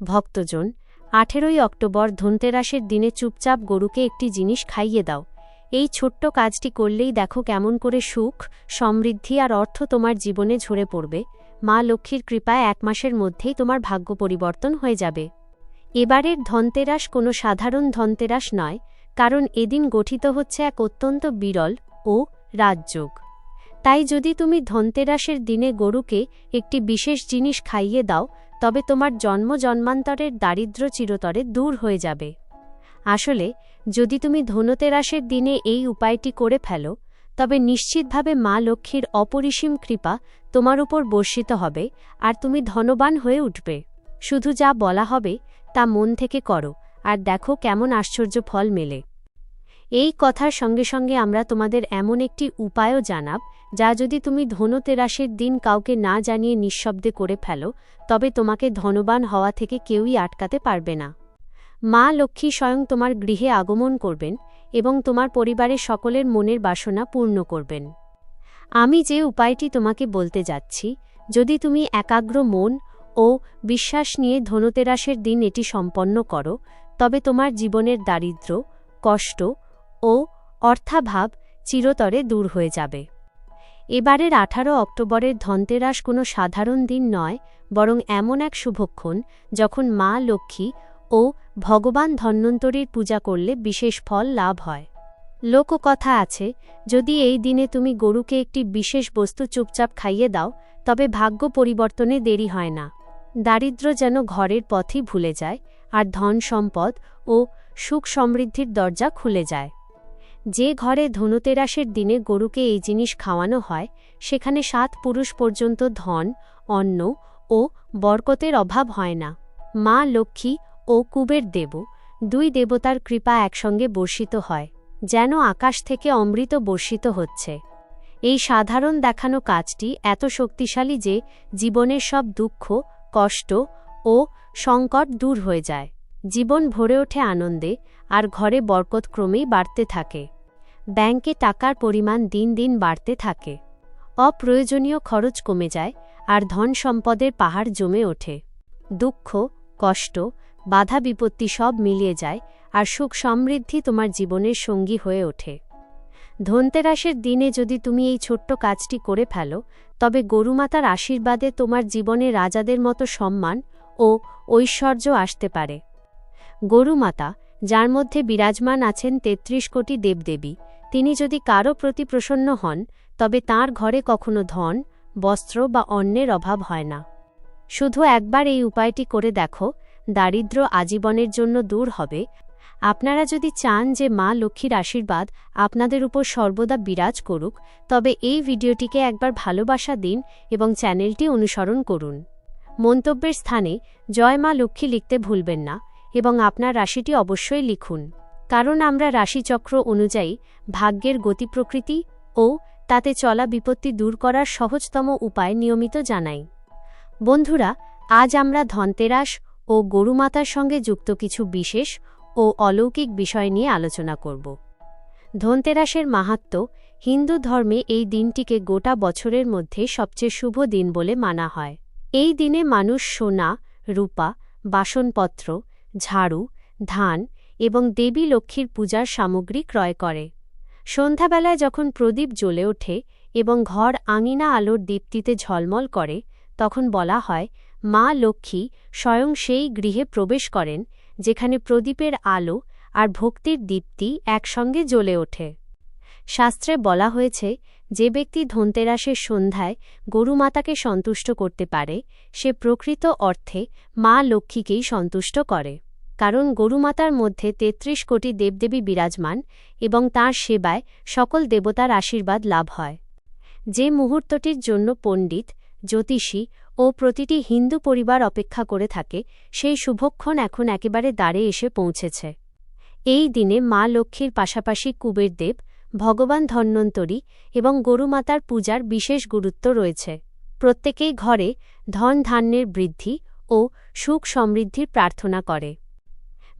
ভক্তজন, আঠেরোই অক্টোবর ধনতেরাসের দিনে চুপচাপ গরুকে একটি জিনিস খাইয়ে দাও। এই ছোট্ট কাজটি করলেই দেখো কেমন করে সুখ, সমৃদ্ধি আর অর্থ তোমার জীবনে ঝরে পড়বে। মা লক্ষ্মীর কৃপায় এক মাসের মধ্যেই তোমার ভাগ্য পরিবর্তন হয়ে যাবে। এবারের ধনতেরাস কোনো সাধারণ ধনতেরাস নয়, কারণ এদিন গঠিত হচ্ছে এক অত্যন্ত বিরল ও রাজযোগ। তাই যদি তুমি ধনতেরাসের দিনে গরুকে একটি বিশেষ জিনিস খাইয়ে দাও তবে তোমার জন্ম জন্মান্তরের দারিদ্র চিরতরে দূর হয়ে যাবে। আসলে, যদি তুমি ধনতেরাসের দিনে এই উপায়টি করে ফেলো, তবে নিশ্চিতভাবে মা লক্ষ্মীর অপরিসীম কৃপা তোমার উপর বর্ষিত হবে আর তুমি ধনবান হয়ে উঠবে। শুধু যা বলা হবে, তা মন থেকে করো, আর দেখো কেমন আশ্চর্য ফল মেলে। এই কথার সঙ্গে সঙ্গে আমরা তোমাদের এমন একটি উপায়ও জানাব, যা যদি তুমি ধনতেরাসের দিন কাউকে না জানিয়ে নিঃশব্দে করে ফেলো, তবে তোমাকে ধনবান হওয়া থেকে কেউই আটকাতে পারবে না। মা লক্ষ্মী স্বয়ং তোমার গৃহে আগমন করবেন এবং তোমার পরিবারের সকলের মনের বাসনা পূর্ণ করবেন। আমি যে উপায়টি তোমাকে বলতে যাচ্ছি, যদি তুমি একাগ্র মন ও বিশ্বাস নিয়ে ধনতেরাসের দিন এটি সম্পন্ন করো, তবে তোমার জীবনের দারিদ্র্য, কষ্ট ও অর্থাভাব চিরতরে দূর হয়ে যাবে। এবারের আঠারো অক্টোবরের ধনতেরাস কোনো সাধারণ দিন নয়, বরং এমন এক শুভক্ষণ যখন মা লক্ষ্মী ও ভগবান ধন্বন্তরীর পূজা করলে বিশেষ ফল লাভ হয়। লোককথা আছে, যদি এই দিনে তুমি গরুকে একটি বিশেষ বস্তু চুপচাপ খাইয়ে দাও, তবে ভাগ্য পরিবর্তনে দেরি হয় না। দারিদ্র যেন ঘরের পথই ভুলে যায়, আর ধন সম্পদ ও সুখ সমৃদ্ধির দরজা খুলে যায়। যে ঘরে ধনুতেরাসের দিনে গরুকে এই জিনিস খাওয়ানো হয়, সেখানে সাত পুরুষ পর্যন্ত ধন, অন্ন ও বরকতের অভাব হয় না। মা লক্ষ্মী ও কুবের দেব দুই দেবতার কৃপা একসঙ্গে বর্ষিত হয়, যেন আকাশ থেকে অমৃত বর্ষিত হচ্ছে। এই সাধারণ দেখানো কাজটি এত শক্তিশালী যে জীবনের সব দুঃখ, কষ্ট ও সংকট দূর হয়ে যায়। জীবন ভরে ওঠে আনন্দে, আর ঘরে বরকত ক্রমেই বাড়তে থাকে। ব্যাংকে টাকার পরিমাণ দিন দিন বাড়তে থাকে। অপ্রয়োজনীয় খরচ কমে যায় আর ধন সম্পদের পাহাড় জমে ওঠে। দুঃখ, কষ্ট, বাধা বিপত্তি সব মিলিয়ে যায় আর সুখ সমৃদ্ধি তোমার জীবনের সঙ্গী হয়ে ওঠে। ধনতেরাসের দিনে যদি তুমি এই ছোট্ট কাজটি করে ফেলো, তবে গরুমাতার আশীর্বাদে তোমার জীবনে রাজাদের মতো সম্মান ও ঐশ্বর্য আসতে পারে। গরুমাতা, যার মধ্যে বিরাজমান আছেন তেত্রিশ কোটি দেবদেবী তিনি যদি কারও প্রতি প্রসন্ন হন, তবে তার ঘরে কখনো ধন, বস্ত্র বা অন্যের অভাব হয় না। শুধু একবার এই উপায়টি করে দেখো, দারিদ্র আজীবনের জন্য দূর হবে। আপনারা যদি চান যে মা লক্ষ্মীর আশীর্বাদ আপনাদের উপর সর্বদা বিরাজ করুক, তবে এই ভিডিওটিকে একবার ভালোবাসা দিন এবং চ্যানেলটি অনুসরণ করুন। মন্তব্যের স্থানে জয় মা লক্ষ্মী লিখতে ভুলবেন না এবং আপনার রাশিটি অবশ্যই লিখুন। কারণ আমরা রাশিচক্র অনুযায়ী ভাগ্যের গতি প্রকৃতি ও তাতে চলা বিপত্তি দূর করার সহজতম উপায় নিয়মিত জানাই। বন্ধুরা, আজ আমরা ধনতেরাস ও গরুমাতার সঙ্গে যুক্ত কিছু বিশেষ ও অলৌকিক বিষয় নিয়ে আলোচনা করব। ধনতেরাসের মাহাত্ম হিন্দু ধর্মে এই দিনটিকে গোটা বছরের মধ্যে সবচেয়ে শুভ দিন বলে মানা হয়। এই দিনে মানুষ সোনা, রূপা, বাসনপত্র, ঝাড়ু, ধান এবং দেবী লক্ষ্মীর পূজার সামগ্রী ক্রয় করে। সন্ধ্যাবেলায় যখন প্রদীপ জ্বলে ওঠে এবং ঘর আঙিনা আলোর দীপ্তিতে ঝলমল করে, তখন বলা হয়, মা লক্ষ্মী স্বয়ং সেই গৃহে প্রবেশ করেন, যেখানে প্রদীপের আলো আর ভক্তির দীপ্তি একসঙ্গে জ্বলে ওঠে। শাস্ত্রে বলা হয়েছে, যে ব্যক্তি ধনতেরাসের সন্ধ্যায় গরুমাতাকে সন্তুষ্ট করতে পারে, সে প্রকৃত অর্থে মা লক্ষ্মীকেই সন্তুষ্ট করে। কারণ গরুমাতার মধ্যে ৩৩ কোটি দেবদেবী বিরাজমান এবং তার সেবায় সকল দেবতার আশীর্বাদ লাভ হয়। যে মুহূর্তটির জন্য পণ্ডিত, জ্যোতিষী ও প্রতিটি হিন্দু পরিবার অপেক্ষা করে থাকে, সেই শুভক্ষণ এখন একেবারে দ্বারে এসে পৌঁছেছে। এই দিনে মা লক্ষ্মীর পাশাপাশি কুবেরদেব ভগবান ধন্বন্তরী এবং গরুমাতার পূজার বিশেষ গুরুত্ব রয়েছে। প্রত্যেকেই ঘরে ধন ধান্যের বৃদ্ধি ও সুখ সমৃদ্ধির প্রার্থনা করে।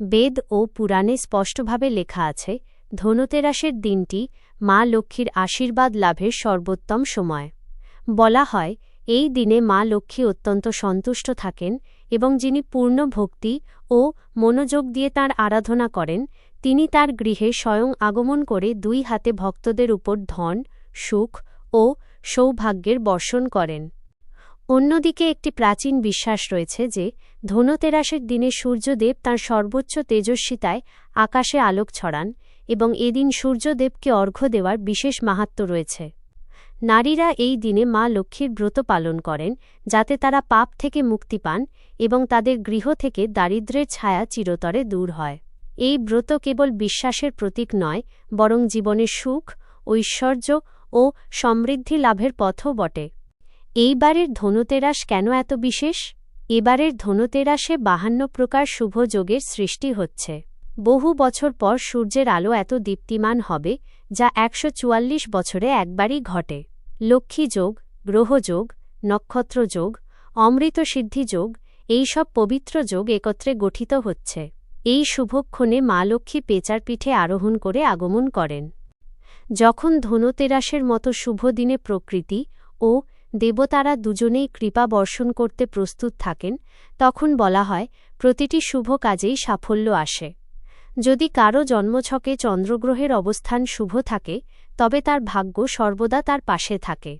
বেদ ও পুরাণে স্পষ্টভাবে লেখা আছে, ধনুতেরাসের দিনটি মা লক্ষ্মীর আশীর্বাদ লাভের সর্বোত্তম সময়। বলা হয়, এই দিনে মা লক্ষ্মী অত্যন্ত সন্তুষ্ট থাকেন এবং যিনি পূর্ণ ভক্তি ও মনোযোগ দিয়ে তার আরাধনা করেন, তিনি তার গৃহে স্বয়ং আগমন করে দুই হাতে ভক্তদের উপর ধন, সুখ ও সৌভাগ্যের বর্ষণ করেন। অন্যদিকে একটি প্রাচীন বিশ্বাস রয়েছে যে ধনতেরাসের দিনে সূর্যদেব তাঁর সর্বোচ্চ তেজস্বিতায় আকাশে আলোক ছড়ান এবং এদিন সূর্যদেবকে অর্ঘ্য দেওয়ার বিশেষ মাহাত্ম্য রয়েছে। নারীরা এই দিনে মা লক্ষ্মীর ব্রত পালন করেন, যাতে তারা পাপ থেকে মুক্তি পান এবং তাদের গৃহ থেকে দারিদ্র্যের ছায়া চিরতরে দূর হয়। এই ব্রত কেবল বিশ্বাসের প্রতীক নয়, বরং জীবনের সুখ, ঐশ্বর্য ও সমৃদ্ধি লাভের পথও বটে। এইবারের ধনুতেরাস কেন এত বিশেষ? এবারের ধনুতেরাসে বাহান্ন প্রকার শুভ যোগের সৃষ্টি হচ্ছে। বহু বছর পর সূর্যের আলো এত দীপ্তিমান হবে, যা একশো চুয়াল্লিশ বছরে একবারই ঘটে। লক্ষ্মীযোগ গ্রহযোগ নক্ষত্রযোগ অমৃত সিদ্ধিযোগ এইসব পবিত্র যোগ একত্রে গঠিত হচ্ছে। এই শুভক্ষণে মা লক্ষ্মী পেঁচার পিঠে আরোহণ করে আগমন করেন। যখন ধনতেরাসের মতো শুভ দিনে প্রকৃতি ও দেবতারা দুজনেই কৃপা বর্ষণ করতে প্রস্তুত থাকেন, তখন বলা হয়, প্রতিটি শুভ কাজেই সাফল্য আসে। যদি কারও জন্মছকে চন্দ্রগ্রহের অবস্থান শুভ থাকে, তবে তার ভাগ্য সর্বদা তার পাশে থাকে।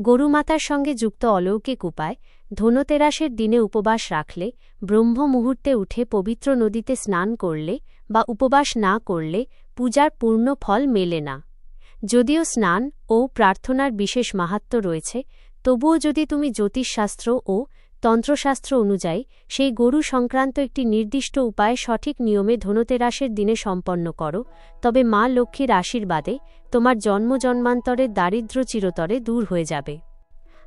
গরুমাতার সঙ্গে যুক্ত অলৌকিক উপায়, ধনতেরাসের দিনে উপবাস রাখলে, ব্রহ্ম মুহূর্তে উঠে পবিত্র নদীতে স্নান করলে বা উপবাস না করলে, পূজার পূর্ণ ফল মেলে না। যদিও স্নান ও প্রার্থনার বিশেষ মাহাত্ম্য রয়েছে, তবুও যদি তুমি জ্যোতিষশাস্ত্র ও তন্ত্রশাস্ত্র অনুযায়ী সেই গরু সংক্রান্ত একটি নির্দিষ্ট উপায় সঠিক নিয়মে ধনতেরাসের দিনে সম্পন্ন করো, তবে মা লক্ষ্মীর আশীর্বাদে তোমার জন্ম জন্মান্তরের দারিদ্র চিরতরে দূর হয়ে যাবে।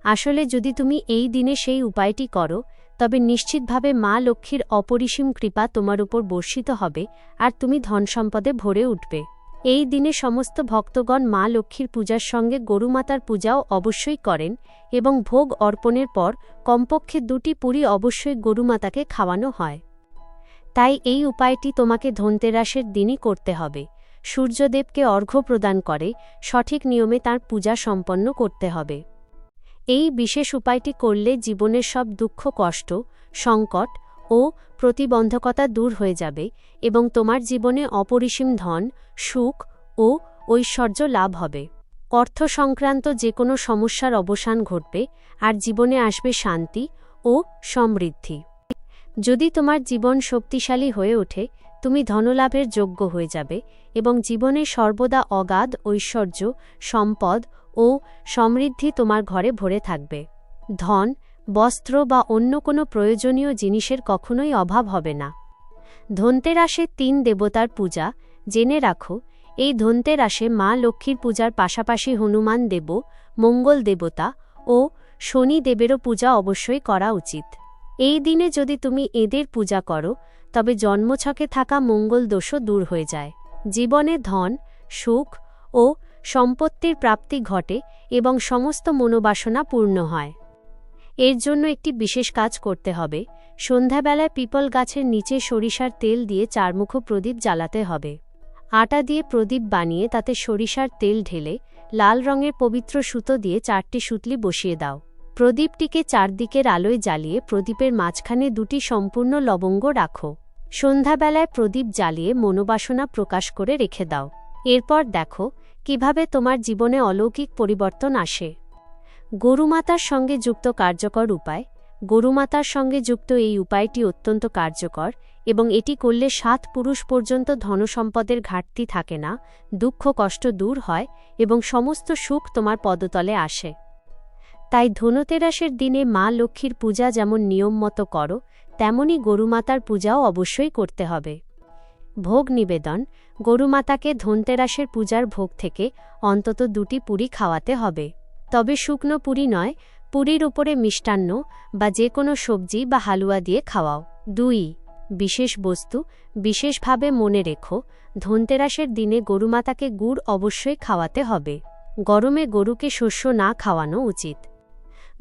আসলে যদি তুমি এই দিনে সেই উপায়টি করো, তবে নিশ্চিতভাবে মা লক্ষ্মীর অপরিসীম কৃপা তোমার উপর বর্ষিত হবে আর তুমি ধনসম্পদে ভরে উঠবে। এই দিনে সমস্ত ভক্তগণ মা লক্ষ্মীর পূজার সঙ্গে গরুমাতার পূজাও অবশ্যই করেন এবং ভোগ অর্পণের পর কমপক্ষে দুটি পুরী অবশ্যই গরুমাতাকে খাওয়ানো হয়। তাই এই উপায়টি তোমাকে ধনতেরাসের দিনই করতে হবে। সূর্যদেবকে অর্ঘ্য প্রদান করে, সঠিক নিয়মে তার পূজা সম্পন্ন করতে হবে। এই বিশেষ উপায়টি করলে জীবনের সব দুঃখ, কষ্ট, সংকট ও প্রতিবন্ধকতা দূর হয়ে যাবে এবং তোমার জীবনে অপরিসীম ধন, সুখ ও ঐশ্বর্য লাভ হবে। অর্থ সংক্রান্ত যে কোনো সমস্যার অবসান ঘটবে, আর জীবনে আসবে শান্তি ও সমৃদ্ধি। যদি তোমার জীবন শক্তিশালী হয়ে ওঠে, তুমি ধনলাভের যোগ্য হয়ে যাবে এবং জীবনে সর্বদা অগাধ ঐশ্বর্য, সম্পদ ও সমৃদ্ধি তোমার ঘরে ভরে থাকবে। ধন বস্ত্র বা অন্য কোনো প্রয়োজনীয় জিনিসের কখনোই অভাব হবে না। ধনতেরাসে তিন দেবতার পূজা, জেনে রাখো, এই ধনতেরাসে মা লক্ষ্মীর পূজার পাশাপাশি হনুমান দেব, মঙ্গল দেবতা ও শনি দেবেরও পূজা অবশ্যই করা উচিত। এই দিনে যদি তুমি এদের পূজা করো, তবে জন্মছকে থাকা মঙ্গল দোষও দূর হয়ে যায়। জীবনে ধন, সুখ ও সম্পত্তির প্রাপ্তি ঘটে এবং সমস্ত মনোবাসনা পূর্ণ হয়। এর জন্য একটি বিশেষ কাজ করতে হবে। সন্ধ্যাবেলায় পিপল গাছের নিচে সরিষার তেল দিয়ে চারমুখ প্রদীপ জ্বালাতে হবে। আটা দিয়ে প্রদীপ বানিয়ে তাতে সরিষার তেল ঢেলে, লাল রঙের পবিত্র সুতো দিয়ে চারটি সুতলি বসিয়ে দাও। প্রদীপটিকে চারদিকের আলোয় জ্বালিয়ে প্রদীপের মাঝখানে দুটি সম্পূর্ণ লবঙ্গ রাখো। সন্ধ্যাবেলায় প্রদীপ জ্বালিয়ে মনোবাসনা প্রকাশ করে রেখে দাও। এরপর দেখো, কীভাবে তোমার জীবনে অলৌকিক পরিবর্তন আসে। গরুমাতার সঙ্গে যুক্ত কার্যকর উপায়। গরুমাতার সঙ্গে যুক্ত এই উপায়টি অত্যন্ত কার্যকর এবং এটি করলে সাত পুরুষ পর্যন্ত ধনসম্পদের ঘাটতি থাকে না, দুঃখ কষ্ট দূর হয় এবং সমস্ত সুখ তোমার পদতলে আসে। তাই ধনতেরাসের দিনে মা লক্ষ্মীর পূজা যেমন নিয়ম মতো করো তেমনই গরুমাতার পূজাও অবশ্যই করতে হবে। ভোগ নিবেদন, গরুমাতাকে ধনতেরাসের পূজার ভোগ থেকে অন্তত দুটি পুরি খাওয়াতে হবে। তবে শুকনো পুরি নয়, পুরীর উপরে মিষ্টান্ন বা যে কোনো সবজি বা হালুয়া দিয়ে খাওয়াও। দুই, বিশেষ বস্তু, বিশেষভাবে মনে রেখো, ধনতেরাসের দিনে গরুমাতাকে গুড় অবশ্যই খাওয়াতে হবে। গরমে গরুকে শস্য না খাওয়ানো উচিত।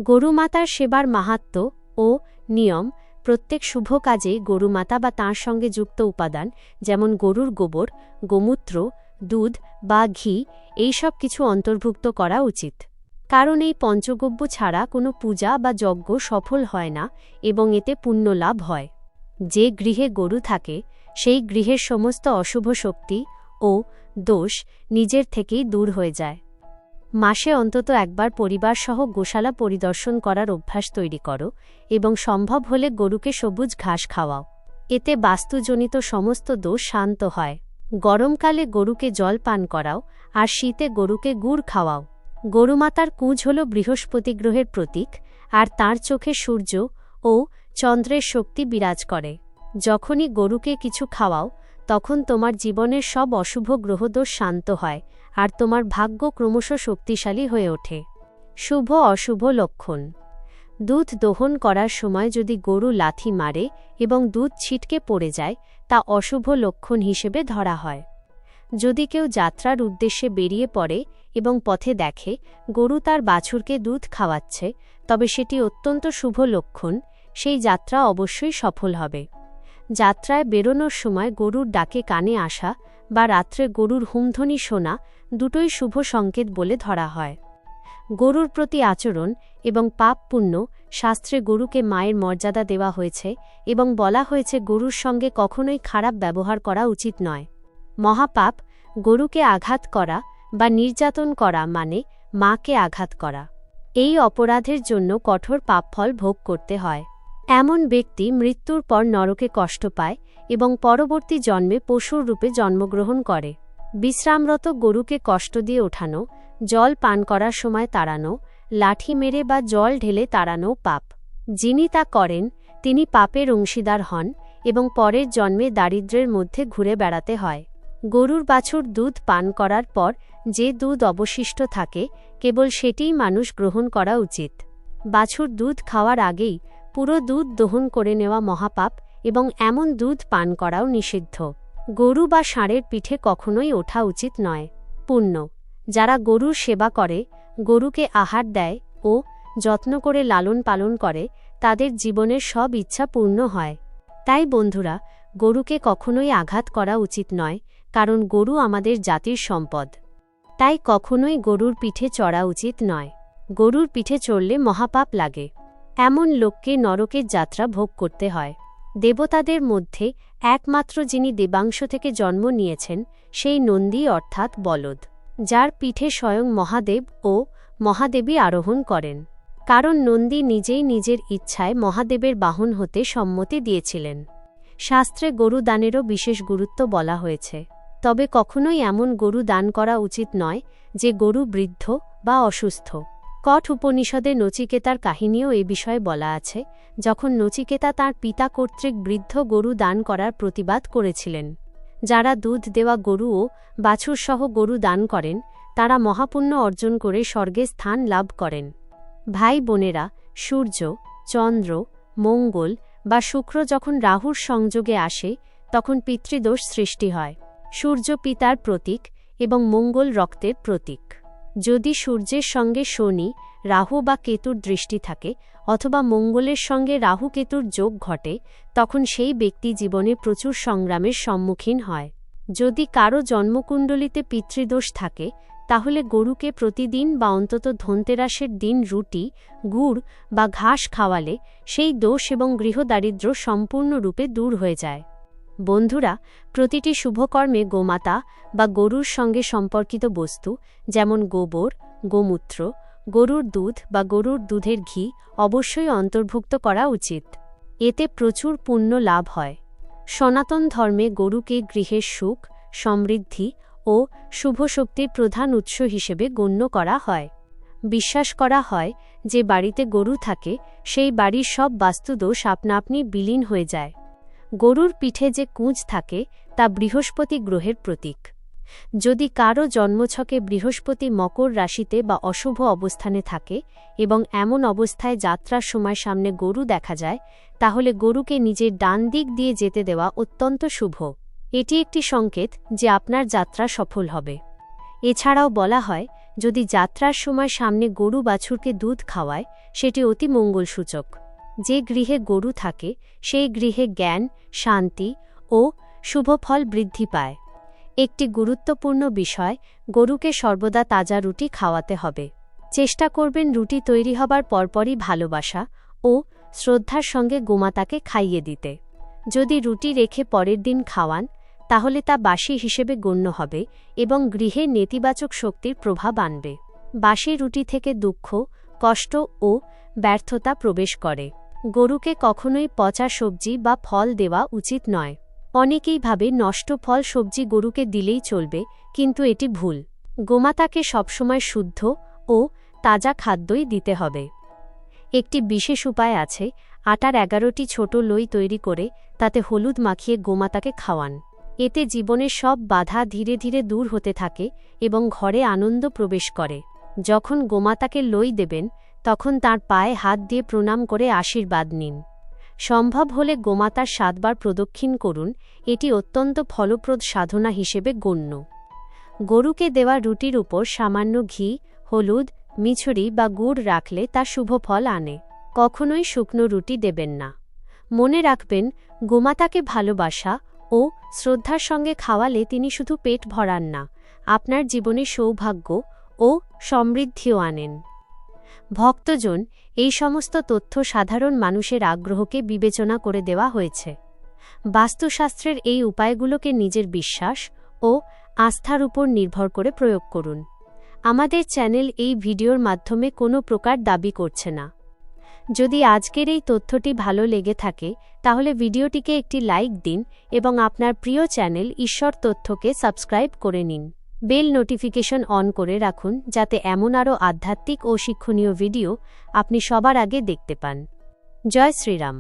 গরুমাতার সেবার মাহাত্ম ও নিয়ম প্রত্যেক শুভ কাজে গরুমাতা বা তাঁর সঙ্গে যুক্ত উপাদান, যেমন গরুর গোবর, গোমূত্র, দুধ বা ঘি, এই সব কিছু অন্তর্ভুক্ত করা উচিত। কারণ এই পঞ্চগব্য ছাড়া কোনো পূজা বা যজ্ঞ সফল হয় না এবং এতে পুণ্য লাভ হয়। যে গৃহে গরু থাকে, সেই গৃহের সমস্ত অশুভ শক্তি ও দোষ নিজের থেকেই দূর হয়ে যায়। মাসে অন্তত একবার পরিবারসহ গোশালা পরিদর্শন করার অভ্যাস তৈরি করো এবং সম্ভব হলে গরুকে সবুজ ঘাস খাওয়াও। এতে বাস্তুজনিত সমস্ত দোষ শান্ত হয়। গরমকালে গরুকে জল পান করাও আর শীতে গরুকে গুড় খাওয়াও। গরুমাতার কুঁজ হল বৃহস্পতি গ্রহের প্রতীক, আর তার চোখে সূর্য ও চন্দ্রের শক্তি বিরাজ করে। যখনই গরুকে কিছু খাওয়াও, তখন তোমার জীবনের সব অশুভ গ্রহদোষ শান্ত হয়, আর তোমার ভাগ্য ক্রমশ শক্তিশালী হয়ে ওঠে। শুভ অশুভ লক্ষণ। দুধ দোহন করার সময় যদি গরু লাথি মারে এবং দুধ ছিটকে পড়ে যায়, তা অশুভ লক্ষণ হিসেবে ধরা হয়। যদি কেউ যাত্রার উদ্দেশ্যে বেরিয়ে পড়ে এবং পথে দেখে, গরু তার বাছুরকে দুধ খাওয়াচ্ছে, তবে সেটি অত্যন্ত শুভ লক্ষণ, সেই যাত্রা অবশ্যই সফল হবে। যাত্রায় বেরোনোর সময় গরুর ডাকে কানে আসা বা রাত্রে গরুর হুমধ্বনি শোনা দুটোই শুভ সংকেত বলে ধরা হয়। গরুর প্রতি আচরণ এবং পাপ পুণ্য শাস্ত্রে গরুকে মায়ের মর্যাদা দেওয়া হয়েছে এবং বলা হয়েছে গরুর সঙ্গে কখনোই খারাপ ব্যবহার করা উচিত নয়। মহাপাপ, গরুকে আঘাত করা বা নির্যাতন করা মানে মাকে আঘাত করা। এই অপরাধের জন্য কঠোর পাপফল ভোগ করতে হয়। এমন ব্যক্তি মৃত্যুর পর নরকে কষ্ট পায় এবং পরবর্তী জন্মে পশুর রূপে জন্মগ্রহণ করে। বিশ্রামরত গরুকে কষ্ট দিয়ে ওঠানো, জল পান করার সময় তাড়ানো, লাঠি মেরে বা জল ঢেলে তাড়ানো পাপ। যিনি তা করেন, তিনি পাপের অংশীদার হন এবং পরের জন্মে দারিদ্র্যের মধ্যে ঘুরে বেড়াতে হয়। গরুর বাছুর দুধ পান করার পর যে দুধ অবশিষ্ট থাকে, কেবল সেটিই মানুষ গ্রহণ করা উচিত। বাছুর দুধ খাওয়ার আগেই পুরো দুধ দহন করে নেওয়া মহাপাপ এবং এমন দুধ পান করাও নিষিদ্ধ। গরু বা ষাঁড়ের পিঠে কখনোই ওঠা উচিত নয়। পুণ্য। যারা গরুর সেবা করে, গরুকে আহার দেয় ও যত্ন করে লালন পালন করে, তাদের জীবনের সব ইচ্ছা পূর্ণ হয়। তাই বন্ধুরা, গরুকে কখনোই আঘাত করা উচিত নয়, কারণ গরু আমাদের জাতির সম্পদ। তাই কখনোই গরুর পিঠে চড়া উচিত নয়। গরুর পিঠে চড়লে মহাপাপ লাগে। এমন লোককে নরকের যাত্রা ভোগ করতে হয়। দেবতাদের মধ্যে একমাত্র যিনি দেবাংশ থেকে জন্ম নিয়েছেন, সেই নন্দী অর্থাৎ বলদ, যার পিঠে স্বয়ং মহাদেব ও মহাদেবী আরোহণ করেন। কারণ নন্দী নিজেই নিজের ইচ্ছায় মহাদেবের বাহন হতে সম্মতি দিয়েছিলেন। শাস্ত্রে গরু দানেরও বিশেষ গুরুত্ব বলা হয়েছে। তবে কখনোই এমন গরু দান করা উচিত নয়, যে গরু বৃদ্ধ বা অসুস্থ। কঠ উপনিষদে নচিকেতার কাহিনীও এ বিষয়ে বলা আছে, যখন নচিকেতা তার পিতা কর্তৃক বৃদ্ধ গরু দান করার প্রতিবাদ করেছিলেন। যারা দুধ দেওয়া গরু ও বাছুরসহ গরু দান করেন, তারা মহাপুণ্য অর্জন করে স্বর্গে স্থান লাভ করেন। ভাই বোনেরা, সূর্য, চন্দ্র, মঙ্গল বা শুক্র যখন রাহুর সংযোগে আসে, তখন পিতৃদোষ সৃষ্টি হয়। সূর্য পিতার প্রতীক এবং মঙ্গল রক্তের প্রতীক। যদি সূর্যের সঙ্গে শনি, রাহু বা কেতুর দৃষ্টি থাকে অথবা মঙ্গলের সঙ্গে রাহু কেতুর যোগ ঘটে, তখন সেই ব্যক্তি জীবনে প্রচুর সংগ্রামের সম্মুখীন হয়। যদি কারও জন্মকুণ্ডলিতে পিতৃদোষ থাকে, তাহলে গরুকে প্রতিদিন বা অন্তত ধনতেরাসের দিন রুটি, গুড় বা ঘাস খাওয়ালে সেই দোষ এবং গৃহদারিদ্র সম্পূর্ণরূপে দূর হয়ে যায়। বন্ধুরা, প্রতিটি শুভকর্মে গোমাতা বা গরুর সঙ্গে সম্পর্কিত বস্তু, যেমন গোবর, গোমূত্র, গরুর দুধ বা গরুর দুধের ঘি অবশ্যই অন্তর্ভুক্ত করা উচিত। এতে প্রচুর পুণ্য লাভ হয়। সনাতন ধর্মে গরুকে গৃহের সুখ, সমৃদ্ধি ও শুভ শক্তির প্রধান উৎস হিসেবে গণ্য করা হয়। বিশ্বাস করা হয় যে বাড়িতে গরু থাকে, সেই বাড়ির সব বাস্তুদোষ আপনা আপনি বিলীন হয়ে যায়। গরুর পিঠে যে কুঁজ থাকে, তা বৃহস্পতি গ্রহের প্রতীক। যদি কারও জন্মছকে বৃহস্পতি মকর রাশিতে বা অশুভ অবস্থানে থাকে এবং এমন অবস্থায় যাত্রার সময় সামনে গরু দেখা যায়, তাহলে গরুকে নিজের ডান দিক দিয়ে যেতে দেওয়া অত্যন্ত শুভ। এটি একটি সংকেত যে আপনার যাত্রা সফল হবে। এছাড়াও বলা হয়, যদি যাত্রার সময় সামনে গরু বাছুরকে দুধ খাওয়ায়, সেটি অতি মঙ্গলসূচক। যে গৃহে গরু থাকে, সেই গৃহে জ্ঞান, শান্তি ও শুভফল বৃদ্ধি পায়। একটি গুরুত্বপূর্ণ বিষয়, গরুকে সর্বদা তাজা রুটি খাওয়াতে হবে। চেষ্টা করবেন রুটি তৈরি হবার পরপরই ভালোবাসা ও শ্রদ্ধার সঙ্গে গোমাতাকে খাইয়ে দিতে। যদি রুটি রেখে পরের দিন খাওয়ান, তাহলে তা বাসি হিসেবে গণ্য হবে এবং গৃহে নেতিবাচক শক্তির প্রভাব আনবে। বাসি রুটি থেকে দুঃখ, কষ্ট ও ব্যর্থতা প্রবেশ করে। গরুকে কখনোই পচা সবজি বা ফল দেওয়া উচিত নয়। অনেকেই ভাবে নষ্ট ফল সবজি গরুকে দিলেই চলবে, কিন্তু এটি ভুল। গোমাতাকে সবসময় শুদ্ধ ও তাজা খাদ্যই দিতে হবে। একটি বিশেষ উপায় আছে, আটার এগারোটি ছোট লই তৈরি করে তাতে হলুদ মাখিয়ে গোমাতাকে খাওয়ান। এতে জীবনের সব বাধা ধীরে ধীরে দূর হতে থাকে এবং ঘরে আনন্দ প্রবেশ করে। যখন গোমাতাকে লই দেবেন তখন তার পায়ে হাত দিয়ে প্রণাম করে আশীর্বাদ নিন। সম্ভব হলে গোমাতার সাতবার প্রদক্ষিণ করুন, এটি অত্যন্ত ফলপ্রদ সাধনা হিসেবে গণ্য। গরুকে দেওয়া রুটির উপর সামান্য ঘি, হলুদ, মিছরি বা গুড় রাখলে তা শুভ ফল আনে। কখনোই শুকনো রুটি দেবেন না। মনে রাখবেন, গোমাতাকে ভালোবাসা ও শ্রদ্ধার সঙ্গে খাওয়ালে তিনি শুধু পেট ভরান না, আপনার জীবনে সৌভাগ্য ও সমৃদ্ধিও আনেন। ভক্তজন এই সমস্ত তথ্য সাধারণ মানুষের আগ্রহকে বিবেচনা করে দেওয়া হয়েছে। বাস্তুশাস্ত্রের এই উপায়গুলোকে নিজের বিশ্বাস ও আস্থার উপর নির্ভর করে প্রয়োগ করুন। আমাদের চ্যানেল এই ভিডিওর মাধ্যমে কোনো প্রকার দাবি করছে না। যদি আজকের এই তথ্যটি ভালো লেগে থাকে, তাহলে ভিডিওটিকে একটি লাইক দিন এবং আপনার প্রিয় চ্যানেল ঈশ্বর তথ্যকে সাবস্ক্রাইব করে নিন। বেল নোটিফিকেশন অন করে রাখুন যাতে এমন আরও আধ্যাত্মিক ও শিক্ষণীয় ভিডিও আপনি সবার আগে দেখতে পান। জয় শ্রীরাম।